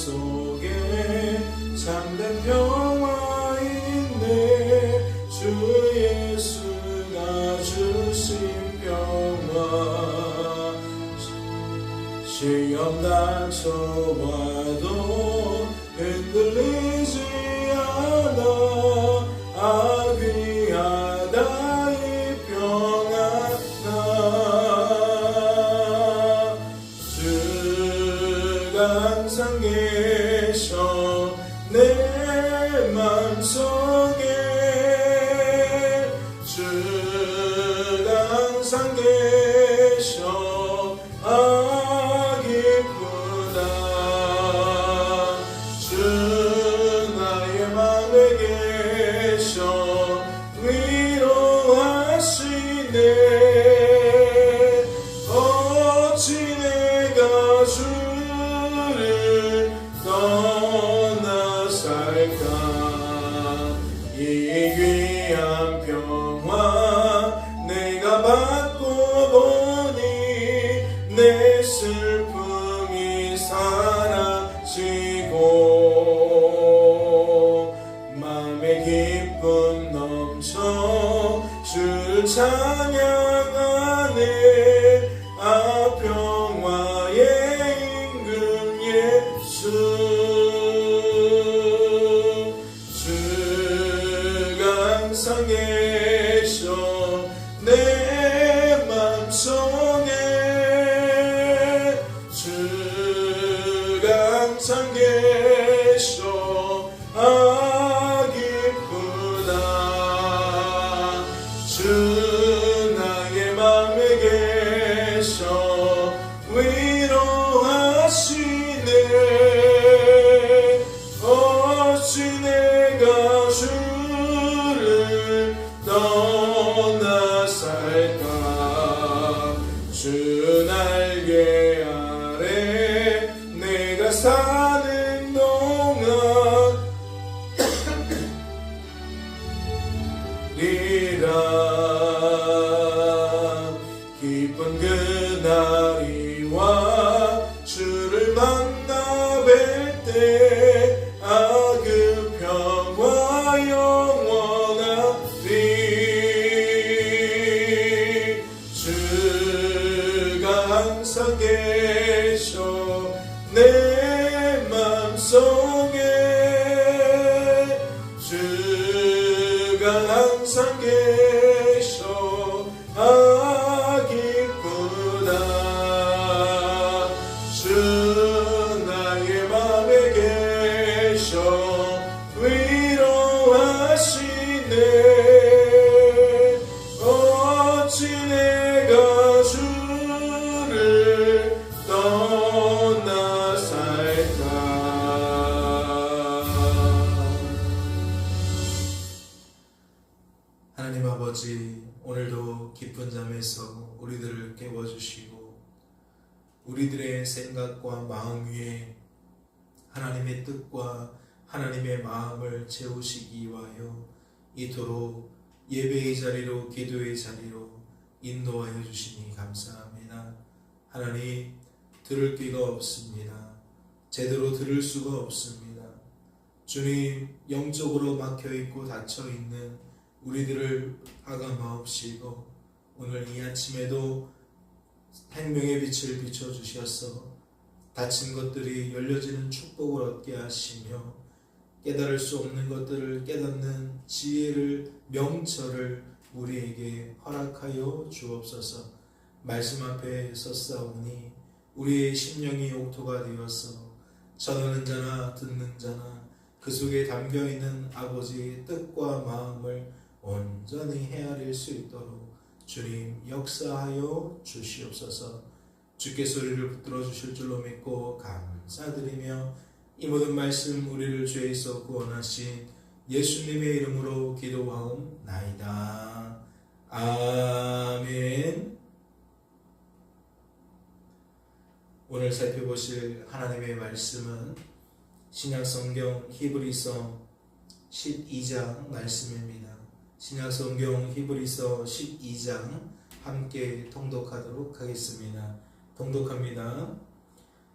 속에 참된 평화 있네 주 예수가 주신 평화. 시험 닥쳐와 맘속 찬양하네 내 이토록 예배의 자리로 기도의 자리로 인도하여 주시니 감사합니다. 하나님 들을 귀가 없습니다. 제대로 들을 수가 없습니다. 주님 영적으로 막혀 있고 닫혀 있는 우리들을 아감하옵시고 오늘 이 아침에도 생명의 빛을 비춰 주셔서 닫힌 것들이 열려지는 축복을 얻게 하시며 깨달을 수 없는 것들을 깨닫는 지혜를 명철을 우리에게 허락하여 주옵소서. 말씀 앞에 섰사오니 우리의 심령이 옥토가 되어서 전하는 자나 듣는 자나 그 속에 담겨 있는 아버지의 뜻과 마음을 온전히 헤아릴 수 있도록 주님 역사하여 주시옵소서. 주께 소리를 붙들어 주실 줄로 믿고 감사드리며 이 모든 말씀 우리를 죄에서 구원하신 예수님의 이름으로 기도하옵나이다. 아멘. 오늘 살펴보실 하나님의 말씀은 신약성경 히브리서 12장 말씀입니다. 신약성경 히브리서 12장 함께 통독하도록 하겠습니다. 통독합니다.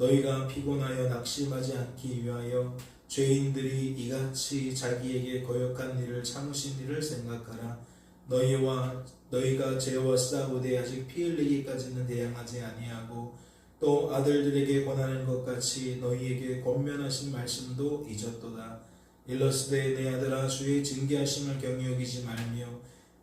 너희가 피곤하여 낙심하지 않기 위하여 죄인들이 이같이 자기에게 거역한 일을 참으신 일을 생각하라 너희와 너희가 죄와 싸우되 아직 피 흘리기까지는 대항하지 아니하고 또 아들들에게 권하는 것 같이 너희에게 권면하신 말씀도 잊었도다. 일러스되 내 아들아 주의 징계하심을 경히 여기지 말며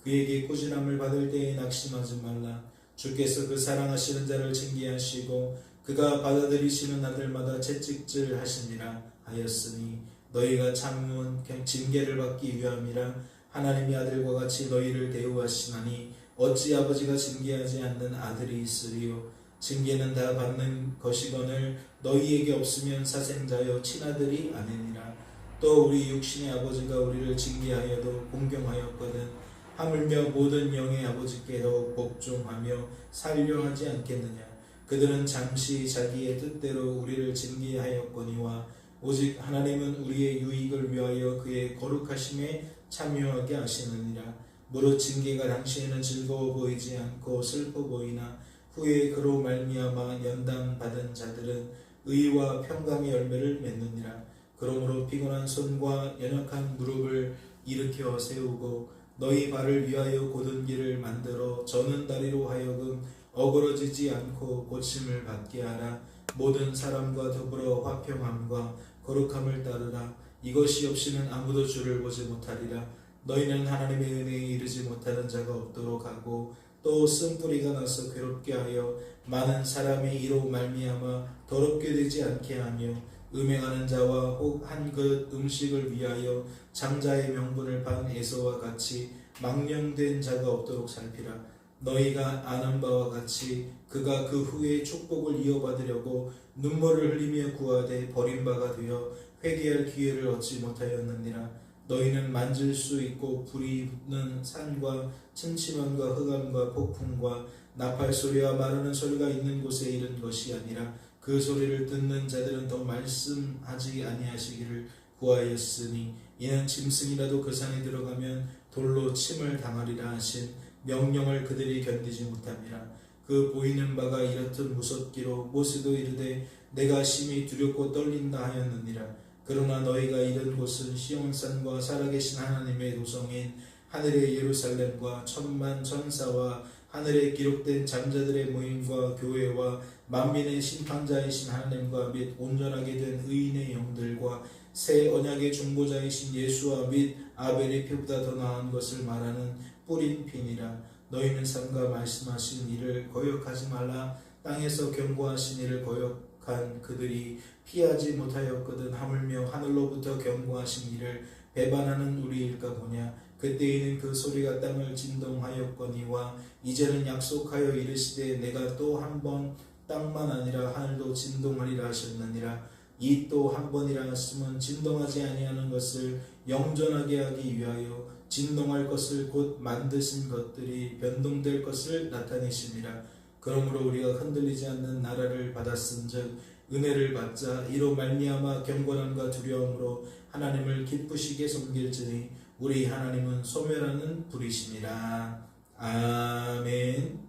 그에게 꾸지람을 받을 때에 낙심하지 말라. 주께서 그 사랑하시는 자를 징계하시고 그가 받아들이시는 아들마다 채찍질 하시니라 하였으니 너희가 참은 징계를 받기 위함이라 하나님의 아들과 같이 너희를 대우하시나니 어찌 아버지가 징계하지 않는 아들이 있으리요? 징계는 다 받는 것이거늘 너희에게 없으면 사생자여 친아들이 아니니라. 또 우리 육신의 아버지가 우리를 징계하여도 공경하였거든 하물며 모든 영의 아버지께 더 복종하며 살려 하지 않겠느냐 그들은 잠시 자기의 뜻대로 우리를 징계하였거니와 오직 하나님은 우리의 유익을 위하여 그의 거룩하심에 참여하게 하시느니라 무릇 징계가 당시에는 즐거워 보이지 않고 슬퍼 보이나 후에 그로 말미암아 연단 받은 자들은 의와 평강의 열매를 맺느니라. 그러므로 피곤한 손과 연약한 무릎을 일으켜 세우고 너희 발을 위하여 곧은 길을 만들어 저는 다리로 하여금 어그러지지 않고 고침을 받게 하라. 모든 사람과 더불어 화평함과 거룩함을 따르라. 이것이 없이는 아무도 주를 보지 못하리라. 너희는 하나님의 은혜에 이르지 못하는 자가 없도록 하고 또 쓴뿌리가 나서 괴롭게 하여 많은 사람이 이로 말미암아 더럽게 되지 않게 하며 음행하는 자와 혹 한 그릇 음식을 위하여 장자의 명분을 반 에서와 같이 망령된 자가 없도록 살피라 너희가 아는 바와 같이 그가 그 후에 축복을 이어받으려고 눈물을 흘리며 구하되 버림바가 되어 회개할 기회를 얻지 못하였느니라. 너희는 만질 수 있고 불이 붙는 산과 침침함과 흑암과 폭풍과 나팔 소리와 마르는 소리가 있는 곳에 이른 것이 아니라 그 소리를 듣는 자들은 더 말씀하지 아니하시기를 구하였으니 이는 짐승이라도 그 산에 들어가면 돌로 침을 당하리라 하신 명령을 그들이 견디지 못함이라. 그 보이는 바가 이렇듯 무섭기로 모세도 이르되 내가 심히 두렵고 떨린다 하였느니라. 그러나 너희가 이른 곳은 시온산과 살아계신 하나님의 도성인 하늘의 예루살렘과 천만 천사와 하늘에 기록된 잠자들의 모임과 교회와 만민의 심판자이신 하나님과 및 온전하게 된 의인의 영들과 새 언약의 중보자이신 예수와 및 아벨의 피보다 더 나은 것을 말하는 뿌린 핀이라 너희는 삼가 말씀하신 이를 거역하지 말라. 땅에서 경고하신 이를 거역한 그들이 피하지 못하였거든. 하물며 하늘로부터 경고하신 이를 배반하는 우리일까 보냐. 그때에는 그 소리가 땅을 진동하였거니와 이제는 약속하여 이르시되 내가 또 한 번 땅만 아니라 하늘도 진동하리라 하셨느니라. 이 또 한 번이라 하심은 진동하지 아니하는 것을 영전하게 하기 위하여 진동할 것을 곧 만드신 것들이 변동될 것을 나타내심이라 그러므로 우리가 흔들리지 않는 나라를 받았은즉 은혜를 받자 이로 말미암아 경건함과 두려움으로 하나님을 기쁘시게 섬길지니 우리 하나님은 소멸하는 불이시니라 아멘.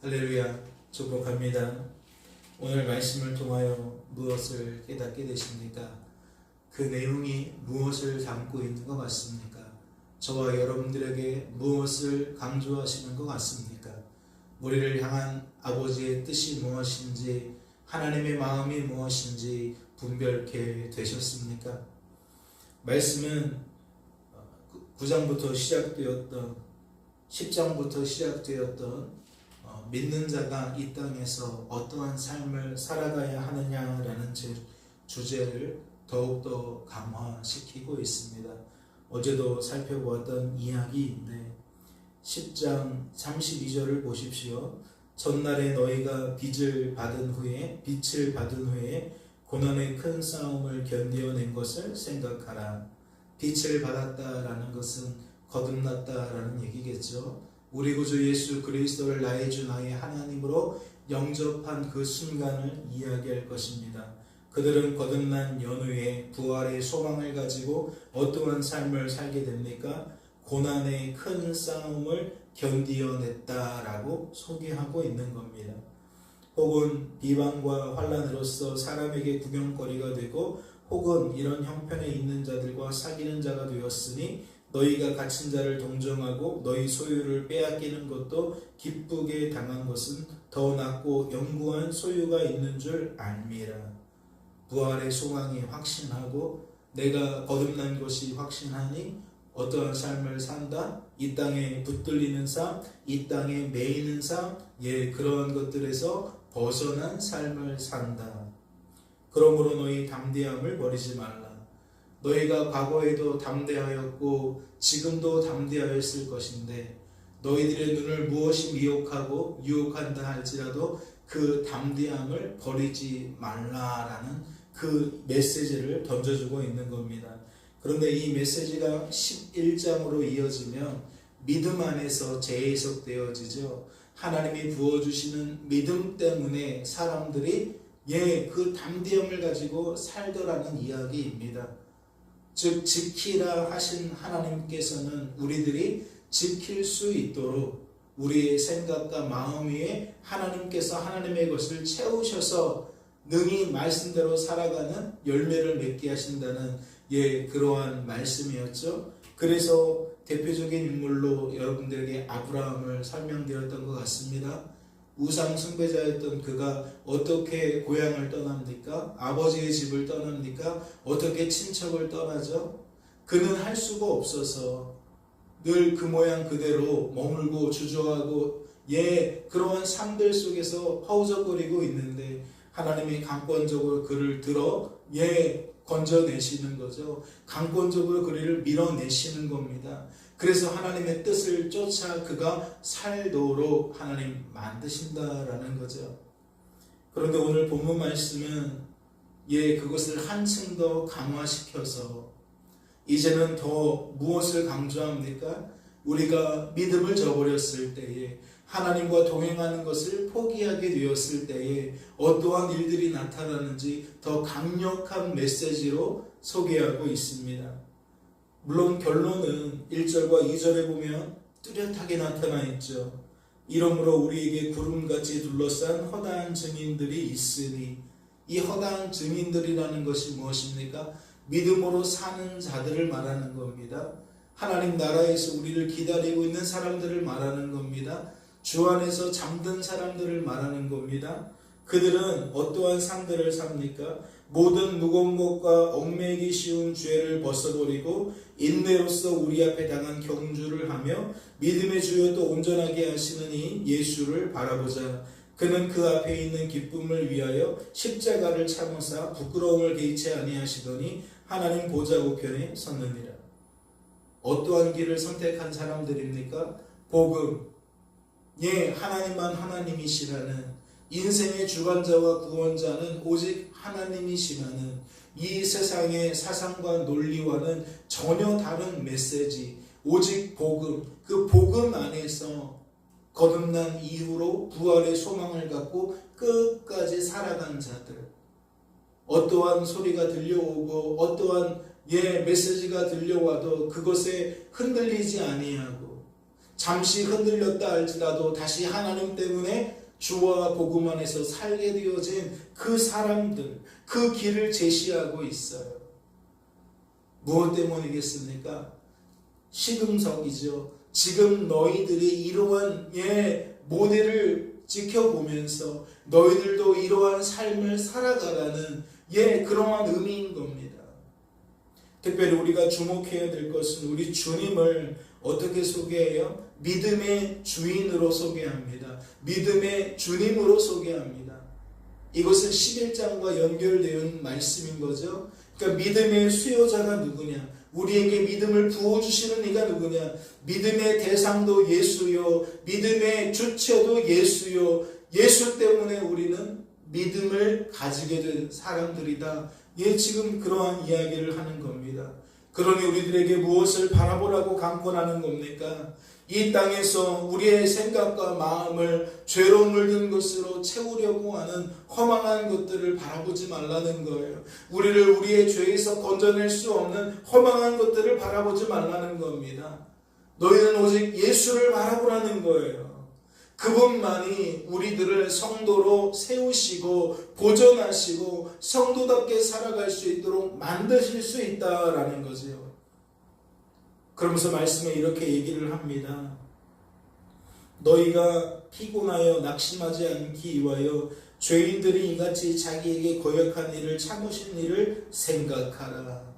할렐루야. 축복합니다. 오늘 말씀을 통하여 무엇을 깨닫게 되십니까? 그 내용이 무엇을 담고 있는 것 같습니까? 저와 여러분들에게 무엇을 강조하시는 것 같습니까? 우리를 향한 아버지의 뜻이 무엇인지 하나님의 마음이 무엇인지 분별케 되셨습니까? 말씀은 9장부터 시작되었던 10장부터 시작되었던 어, 믿는 자가 이 땅에서 어떠한 삶을 살아가야 하느냐라는 제- 주제를 더욱더 강화시키고 있습니다. 어제도 살펴보았던 이야기인데 10장 32절을 보십시오. 전날에 너희가 빚을 받은 후에 빛을 받은 후에 고난의 큰 싸움을 견디어낸 것을 생각하라. 빛을 받았다라는 것은 거듭났다라는 얘기겠죠. 우리 구주 예수 그리스도를 나의 주 나의 하나님으로 영접한 그 순간을 이야기할 것입니다. 그들은 거듭난 연후에 부활의 소망을 가지고 어떠한 삶을 살게 됩니까? 고난의 큰 싸움을 견디어냈다라고 소개하고 있는 겁니다. 혹은 비방과 환란으로서 사람에게 구경거리가 되고 혹은 이런 형편에 있는 자들과 사귀는 자가 되었으니 너희가 갇힌 자를 동정하고 너희 소유를 빼앗기는 것도 기쁘게 당한 것은 더 낫고 영구한 소유가 있는 줄 알미라. 부활의 소망이 확신하고 내가 거듭난 것이 확신하니 어떠한 삶을 산다? 이 땅에 붙들리는 삶, 이 땅에 매이는 삶, 예, 그러한 것들에서 벗어난 삶을 산다. 그러므로 너희 담대함을 버리지 말라. 너희가 과거에도 담대하였고 지금도 담대하였을 것인데 너희들의 눈을 무엇이 미혹하고 유혹한다 할지라도 그 담대함을 버리지 말라라는 그 메시지를 던져주고 있는 겁니다. 그런데 이 메시지가 11장으로 이어지면 믿음 안에서 재해석되어지죠. 하나님이 부어주시는 믿음 때문에 사람들이 예, 그 담대함을 가지고 살더라는 이야기입니다. 즉, 지키라 하신 하나님께서는 우리들이 지킬 수 있도록 우리의 생각과 마음 위에 하나님께서 하나님의 것을 채우셔서 능히 말씀대로 살아가는 열매를 맺게 하신다는 예, 그러한 말씀이었죠. 그래서 대표적인 인물로 여러분들에게 아브라함을 설명드렸던 것 같습니다. 우상 숭배자였던 그가 어떻게 고향을 떠납니까? 아버지의 집을 떠납니까? 어떻게 친척을 떠나죠? 그는 할 수가 없어서 늘 그 모양 그대로 머물고 주저하고 예 그러한 삶들 속에서 허우적거리고 있는데 하나님이 강권적으로 그를 들어 예 건져내시는 거죠. 강권적으로 그를 밀어내시는 겁니다. 그래서 하나님의 뜻을 쫓아 그가 살도록 하나님 만드신다라는 거죠. 그런데 오늘 본문 말씀은 예, 그것을 한층 더 강화시켜서 이제는 더 무엇을 강조합니까? 우리가 믿음을 저버렸을 때에 하나님과 동행하는 것을 포기하게 되었을 때에 어떠한 일들이 나타나는지 더 강력한 메시지로 소개하고 있습니다. 물론 결론은 1절과 2절에 보면 뚜렷하게 나타나 있죠. 이러므로 우리에게 구름같이 둘러싼 허다한 증인들이 있으니 이 허다한 증인들이라는 것이 무엇입니까? 믿음으로 사는 자들을 말하는 겁니다. 하나님 나라에서 우리를 기다리고 있는 사람들을 말하는 겁니다. 주 안에서 잠든 사람들을 말하는 겁니다. 그들은 어떠한 삶들을 삽니까? 모든 무거운 것과 얽매기 쉬운 죄를 벗어버리고 인내로서 우리 앞에 당한 경주를 하며 믿음의 주여 또 온전하게 하시는 이 예수를 바라보자. 그는 그 앞에 있는 기쁨을 위하여 십자가를 참으사 부끄러움을 개의치 아니하시더니 하나님 보좌 우편에 섰느니라. 어떠한 길을 선택한 사람들입니까? 복음. 예, 하나님만 하나님이시라는 인생의 주관자와 구원자는 오직 하나님이시라는 이 세상의 사상과 논리와는 전혀 다른 메시지, 오직 복음, 그 복음 안에서 거듭난 이후로 부활의 소망을 갖고 끝까지 살아간 자들. 어떠한 소리가 들려오고 어떠한 예 메시지가 들려와도 그것에 흔들리지 아니하고 잠시 흔들렸다 할지라도 다시 하나님 때문에 주와 복음 안에서 살게 되어진 그 사람들 그 길을 제시하고 있어요. 무엇 때문이겠습니까? 시금석이죠. 지금 너희들이 이러한 예 모델을 지켜보면서 너희들도 이러한 삶을 살아가라는 예 그러한 의미인 겁니다. 특별히 우리가 주목해야 될 것은 우리 주님을 어떻게 소개해요? 믿음의 주인으로 소개합니다. 믿음의 주님으로 소개합니다. 이것은 11장과 연결되는 말씀인 거죠. 그러니까 믿음의 수요자가 누구냐? 우리에게 믿음을 부어주시는 이가 누구냐? 믿음의 대상도 예수요. 믿음의 주체도 예수요. 예수 때문에 우리는 믿음을 가지게 된 사람들이다. 예, 지금 그러한 이야기를 하는 겁니다. 그러니 우리들에게 무엇을 바라보라고 강권하는 겁니까? 이 땅에서 우리의 생각과 마음을 죄로 물든 것으로 채우려고 하는 허망한 것들을 바라보지 말라는 거예요. 우리를 우리의 죄에서 건져낼 수 없는 허망한 것들을 바라보지 말라는 겁니다. 너희는 오직 예수를 바라보라는 거예요. 그분만이 우리들을 성도로 세우시고 보존하시고 성도답게 살아갈 수 있도록 만드실 수 있다라는 거지요. 그러면서 말씀에 이렇게 얘기를 합니다. 너희가 피곤하여 낙심하지 않기 위하여 죄인들이 이같이 자기에게 거역한 일을 참으신 일을 생각하라.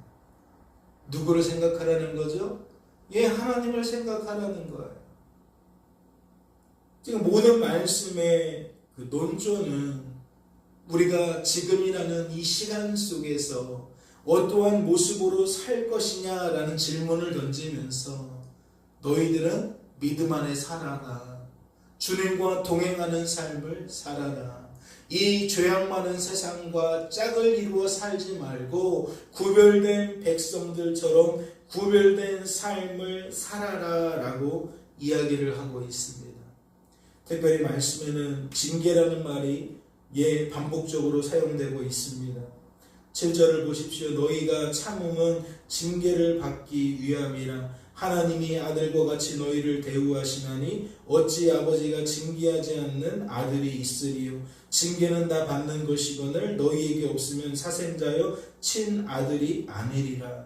누구를 생각하라는 거죠? 예, 하나님을 생각하라는 거예요. 지금 모든 말씀의 그 논조는 우리가 지금이라는 이 시간 속에서 어떠한 모습으로 살 것이냐라는 질문을 던지면서 너희들은 믿음 안에 살아라. 주님과 동행하는 삶을 살아라. 이 죄악 많은 세상과 짝을 이루어 살지 말고 구별된 백성들처럼 구별된 삶을 살아라 라고 이야기를 하고 있습니다. 특별히 말씀에는 징계라는 말이 예 반복적으로 사용되고 있습니다. 7절을 보십시오. 너희가 참음은 징계를 받기 위함이라 하나님이 아들과 같이 너희를 대우하시나니 어찌 아버지가 징계하지 않는 아들이 있으리요 징계는 다 받는 것이거늘 너희에게 없으면 사생자여 친아들이 아니리라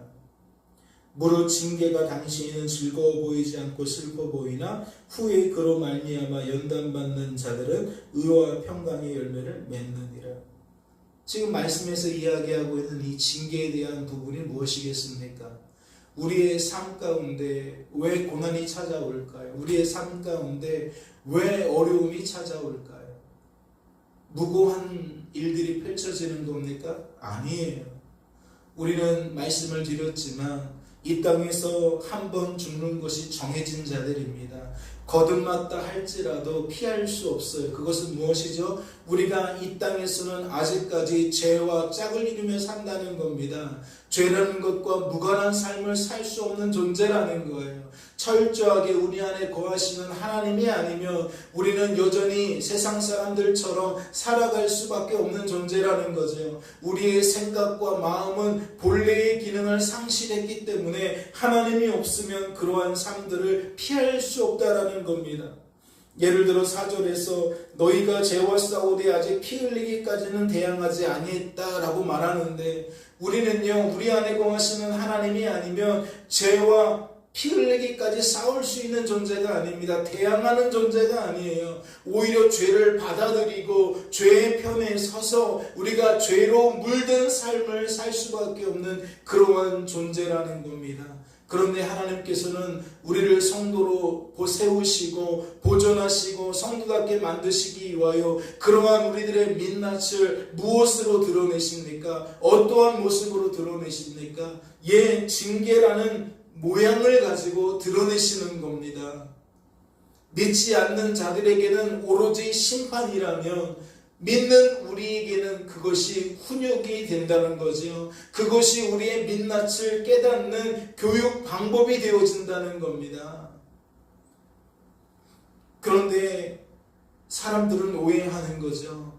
무릇 징계가 당신에는 즐거워 보이지 않고 슬퍼 보이나 후에 그로 말미암아 연단받는 자들은 의와 평강의 열매를 맺느니라. 지금 말씀에서 이야기하고 있는 이 징계에 대한 부분이 무엇이겠습니까? 우리의 삶 가운데 왜 고난이 찾아올까요? 우리의 삶 가운데 왜 어려움이 찾아올까요? 무고한 일들이 펼쳐지는 겁니까? 아니에요. 우리는 말씀을 드렸지만 이 땅에서 한 번 죽는 것이 정해진 자들입니다. 거듭났다 할지라도 피할 수 없어요. 그것은 무엇이죠? 우리가 이 땅에서는 아직까지 죄와 짝을 이루며 산다는 겁니다. 죄라는 것과 무관한 삶을 살 수 없는 존재라는 거예요. 철저하게 우리 안에 거하시는 하나님이 아니면 우리는 여전히 세상 사람들처럼 살아갈 수밖에 없는 존재라는 거죠. 우리의 생각과 마음은 본래의 기능을 상실했기 때문에 하나님이 없으면 그러한 삶들을 피할 수 없다라는 겁니다. 예를 들어 사절에서 너희가 죄와 싸우되 아직 피 흘리기까지는 대항하지 아니했다라고 말하는데 우리는요 우리 안에 거하시는 하나님이 아니면 죄와 피 흘리기까지 싸울 수 있는 존재가 아닙니다. 대항하는 존재가 아니에요. 오히려 죄를 받아들이고 죄의 편에 서서 우리가 죄로 물든 삶을 살 수밖에 없는 그러한 존재라는 겁니다. 그런데 하나님께서는 우리를 성도로 세우시고 보존하시고 성도답게 만드시기 위하여 그러한 우리들의 민낯을 무엇으로 드러내십니까? 어떠한 모습으로 드러내십니까? 예, 징계라는 모양을 가지고 드러내시는 겁니다. 믿지 않는 자들에게는 오로지 심판이라면 믿는 우리에게는 그것이 훈육이 된다는 거지요. 그것이 우리의 민낯을 깨닫는 교육 방법이 되어진다는 겁니다. 그런데 사람들은 오해하는 거죠.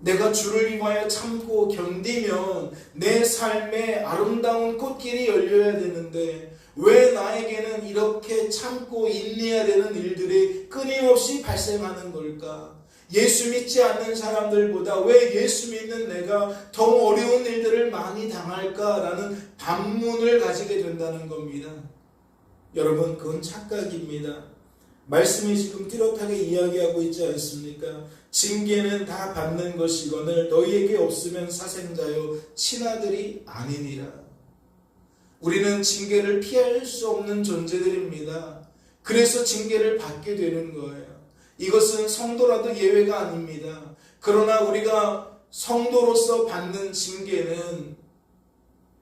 내가 주를 위하여 참고 견디면 내 삶에 아름다운 꽃길이 열려야 되는데 왜 나에게는 이렇게 참고 인내해야 되는 일들이 끊임없이 발생하는 걸까? 예수 믿지 않는 사람들보다 왜 예수 믿는 내가 더 어려운 일들을 많이 당할까라는 반문을 가지게 된다는 겁니다. 여러분, 그건 착각입니다. 말씀이 지금 뚜렷하게 이야기하고 있지 않습니까? 징계는 다 받는 것이거늘 너희에게 없으면 사생자요 친아들이 아니니라. 우리는 징계를 피할 수 없는 존재들입니다. 그래서 징계를 받게 되는 거예요. 이것은 성도라도 예외가 아닙니다. 그러나 우리가 성도로서 받는 징계는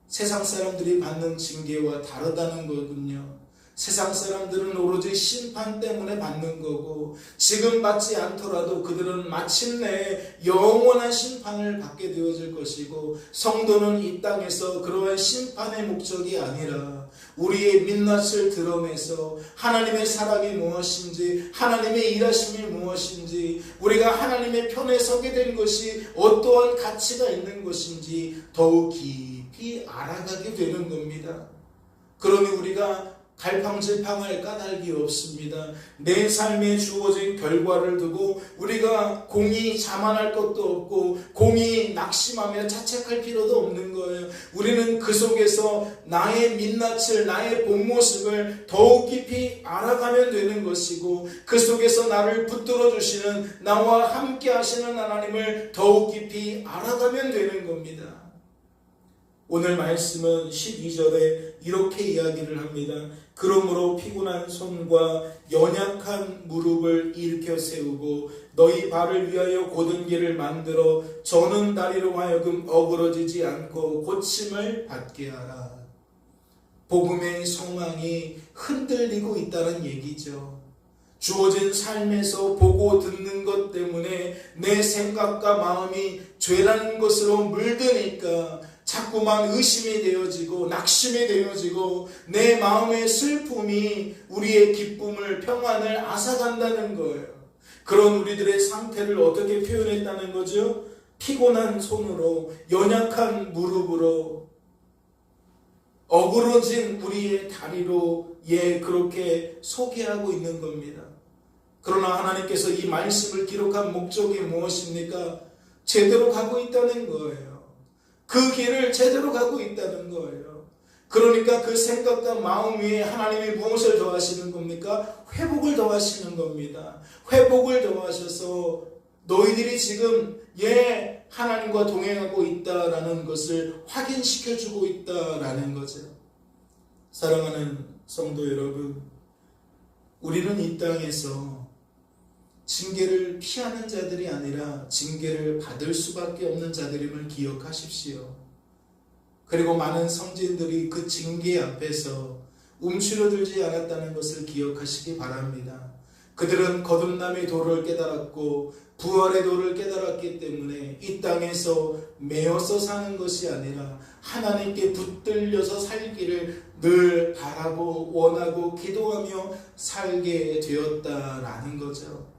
세상 사람들이 받는 징계와 다르다는 거군요. 세상 사람들은 오로지 심판 때문에 받는 거고 지금 받지 않더라도 그들은 마침내 영원한 심판을 받게 되어질 것이고 성도는 이 땅에서 그러한 심판의 목적이 아니라 우리의 민낯을 드러내서 하나님의 사랑이 무엇인지 하나님의 일하심이 무엇인지 우리가 하나님의 편에 서게 된 것이 어떠한 가치가 있는 것인지 더욱 깊이 알아가게 되는 겁니다. 그러니 우리가 갈팡질팡할 까닭이 없습니다. 내 삶에 주어진 결과를 두고 우리가 공이 자만할 것도 없고 공이 낙심하며 자책할 필요도 없는 거예요. 우리는 그 속에서 나의 민낯을 나의 본 모습을 더욱 깊이 알아가면 되는 것이고 그 속에서 나를 붙들어 주시는 나와 함께 하시는 하나님을 더욱 깊이 알아가면 되는 겁니다. 오늘 말씀은 12절에 이렇게 이야기를 합니다. 그러므로 피곤한 손과 연약한 무릎을 일으켜 세우고 너희 발을 위하여 곧은 길을 만들어 저는 다리로 하여금 어그러지지 않고 고침을 받게 하라. 복음의 소망이 흔들리고 있다는 얘기죠. 주어진 삶에서 보고 듣는 것 때문에 내 생각과 마음이 죄라는 것으로 물드니까 자꾸만 의심이 되어지고 낙심이 되어지고 내 마음의 슬픔이 우리의 기쁨을 평안을 앗아간다는 거예요. 그런 우리들의 상태를 어떻게 표현했다는 거죠? 피곤한 손으로 연약한 무릎으로 어그러진 우리의 다리로 예 그렇게 소개하고 있는 겁니다. 그러나 하나님께서 이 말씀을 기록한 목적이 무엇입니까? 제대로 가고 있다는 거예요. 그 길을 제대로 가고 있다는 거예요. 그러니까 그 생각과 마음 위에 하나님이 무엇을 더하시는 겁니까? 회복을 더하시는 겁니다. 회복을 더하셔서 너희들이 지금 예 하나님과 동행하고 있다라는 것을 확인시켜 주고 있다라는 거죠. 사랑하는 성도 여러분, 우리는 이 땅에서 징계를 피하는 자들이 아니라 징계를 받을 수밖에 없는 자들임을 기억하십시오. 그리고 많은 성진들이 그 징계 앞에서 움츠러들지 않았다는 것을 기억하시기 바랍니다. 그들은 거듭남의 도를 깨달았고 부활의 도를 깨달았기 때문에 이 땅에서 매어서 사는 것이 아니라 하나님께 붙들려서 살기를 늘 바라고 원하고 기도하며 살게 되었다라는 거죠.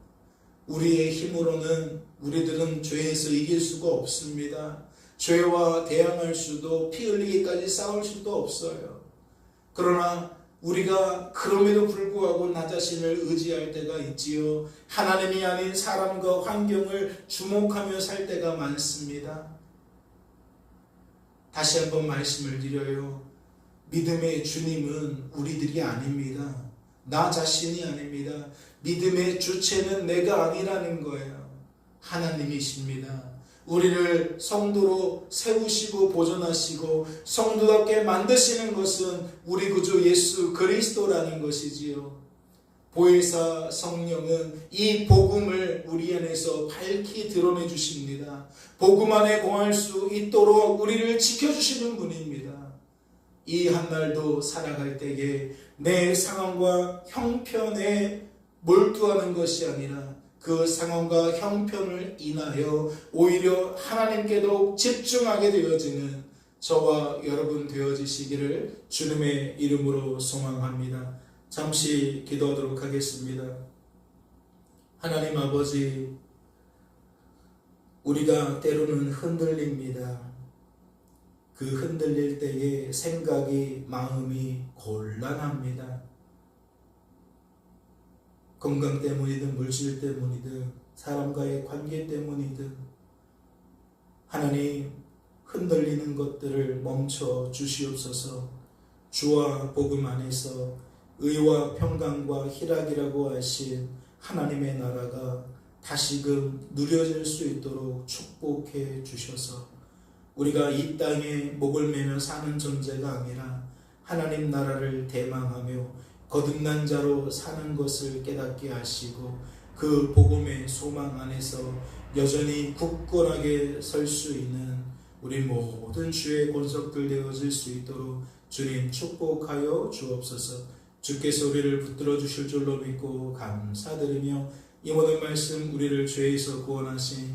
우리의 힘으로는 우리들은 죄에서 이길 수가 없습니다. 죄와 대항할 수도 피 흘리기까지 싸울 수도 없어요. 그러나 우리가 그럼에도 불구하고 나 자신을 의지할 때가 있지요. 하나님이 아닌 사람과 환경을 주목하며 살 때가 많습니다. 다시 한번 말씀을 드려요. 믿음의 주님은 우리들이 아닙니다. 나 자신이 아닙니다. 믿음의 주체는 내가 아니라는 거예요. 하나님이십니다. 우리를 성도로 세우시고 보존하시고 성도답게 만드시는 것은 우리 구주 예수 그리스도라는 것이지요. 보혜사 성령은 이 복음을 우리 안에서 밝히 드러내 주십니다. 복음 안에 공할 수 있도록 우리를 지켜주시는 분입니다. 이 한 날도 살아갈 때에 내 상황과 형편에 몰두하는 것이 아니라 그 상황과 형편을 인하여 오히려 하나님께도 집중하게 되어지는 저와 여러분 되어지시기를 주님의 이름으로 소망합니다. 잠시 기도하도록 하겠습니다. 하나님 아버지, 우리가 때로는 흔들립니다. 그 흔들릴 때에 생각이, 마음이 곤란합니다. 건강 때문이든 물질 때문이든 사람과의 관계 때문이든 하나님 흔들리는 것들을 멈춰 주시옵소서 주와 복음 안에서 의와 평강과 희락이라고 하신 하나님의 나라가 다시금 누려질 수 있도록 축복해 주셔서 우리가 이 땅에 목을 매며 사는 존재가 아니라 하나님 나라를 대망하며 거듭난 자로 사는 것을 깨닫게 하시고 그 복음의 소망 안에서 여전히 굳건하게 설 수 있는 우리 모든 주의 권속들 되어질 수 있도록 주님 축복하여 주옵소서. 주께서 우리를 붙들어 주실 줄로 믿고 감사드리며 이 모든 말씀 우리를 죄에서 구원하신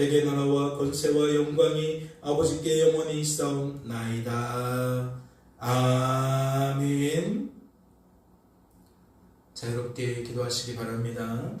대개 나라와 권세와 영광이 아버지께 영원히 있사옵나이다. 아멘 자유롭게 기도하시기 바랍니다.